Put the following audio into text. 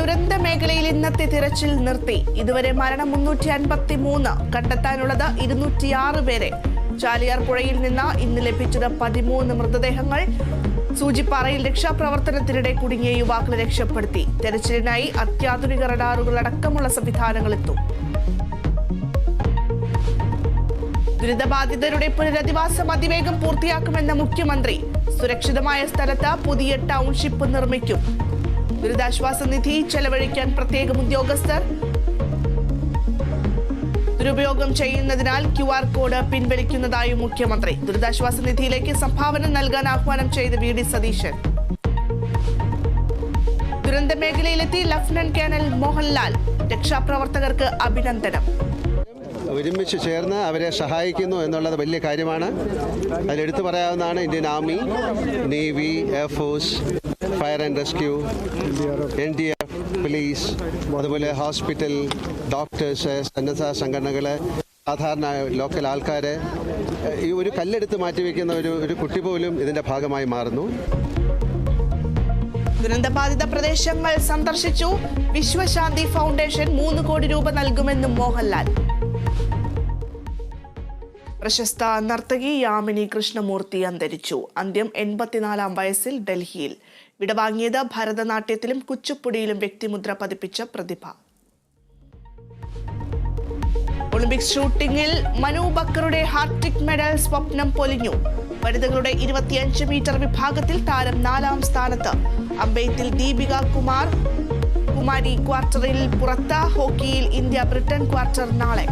ദുരന്ത മേഖലയിൽ ഇന്നത്തെ തിരച്ചിൽ നിർത്തി. ഇതുവരെ മരണം മുന്നൂറ്റി അൻപത്തി മൂന്ന് കണ്ടെത്താനുള്ളത് ഇരുന്നൂറ്റിയാറ് പേരെ. ചാലിയാർ പുഴയിൽ നിന്ന് ഇന്ന് ലഭിച്ചത് പതിമൂന്ന് മൃതദേഹങ്ങൾ. സൂചിപ്പാറയിൽ രക്ഷാപ്രവർത്തനത്തിനിടെ കുടുങ്ങിയ യുവാക്കളെ രക്ഷപ്പെടുത്തി. തെരച്ചിലിനായി അത്യാധുനിക റഡാറുകൾ അടക്കമുള്ള സംവിധാനങ്ങൾ എത്തും. ദുരിതബാധിതരുടെ പുനരധിവാസം അതിവേഗം പൂർത്തിയാക്കുമെന്ന മുഖ്യമന്ത്രി. സുരക്ഷിതമായ സ്ഥലത്ത് പുതിയ ടൗൺഷിപ്പ് നിർമ്മിക്കും. ദുരിതാശ്വാസ നിധി ചെലവഴിക്കാൻ പ്രത്യേകം ഉദ്യോഗസ്ഥർ ദുരുപയോഗം ചെയ്യുന്നതിനാൽ ക്യു ആർ കോഡ് പിൻവലിക്കുന്നതായും മുഖ്യമന്ത്രി. ദുരിതാശ്വാസ നിധിയിലേക്ക് സംഭാവന നൽകാൻ ആഹ്വാനം ചെയ്ത് വി ഡി സതീശൻ. ദുരന്ത മേഖലയിലെത്തി ലഫ്റ്റനന്റ് കേണൽ മോഹൻലാൽ. രക്ഷാപ്രവർത്തകർക്ക് അഭിനന്ദനം. ഒരുമിച്ച് ചേർന്ന് അവരെ സഹായിക്കുന്നു എന്നുള്ളത് വലിയ കാര്യമാണ്. അതിലെടുത്തു പറയാവുന്നതാണ് Indian army navy air force fire and rescue N D F police അതുപോലെ ഹോസ്പിറ്റൽ ഡോക്ടേഴ്സ് സന്നദ്ധ സംഘടനകൾ സാധാരണ ലോക്കൽ ആൾക്കാർ ഈ ഒരു കല്ലെടുത്ത് മാറ്റിവെക്കുന്ന ഒരു ഒരു കുട്ടി പോലും ഇതിന്റെ ഭാഗമായി മാറുന്നു. ദുരന്തബാധിത പ്രദേശങ്ങൾ സന്ദർശിച്ചു. വിശ്വശാന്തി ഫൗണ്ടേഷൻ മൂന്ന് കോടി രൂപ നൽകുമെന്നും മോഹൻലാൽ. പ്രശസ്ത നർത്തകി യാമിനി കൃഷ്ണമൂർത്തി അന്തരിച്ചു. അന്ത്യം എൺപത്തിനാലാം വയസ്സിൽ ഡൽഹിയിൽ. വിടവാങ്ങിയത് ഭരതനാട്യത്തിലും കുച്ചുപ്പുടിയിലും വ്യക്തിമുദ്ര പതിപ്പിച്ച പ്രതിഭ. ഒളിമ്പിക്സ് ഷൂട്ടിംഗിൽ മനു ബക്കറുടെ ഹാട്രിക് മെഡൽ സ്വപ്നം പൊലിഞ്ഞു. വനിതകളുടെ ഇരുപത്തിയഞ്ച് മീറ്റർ വിഭാഗത്തിൽ താരം നാലാം സ്ഥാനത്ത്. അമ്പെയ്ത്തിൽ ദീപിക കുമാർ കുമാരി ക്വാർട്ടറിൽ പുറത്ത് ഹോക്കിയിൽ ഇന്ത്യ ബ്രിട്ടൻ ക്വാർട്ടർ നാളെ.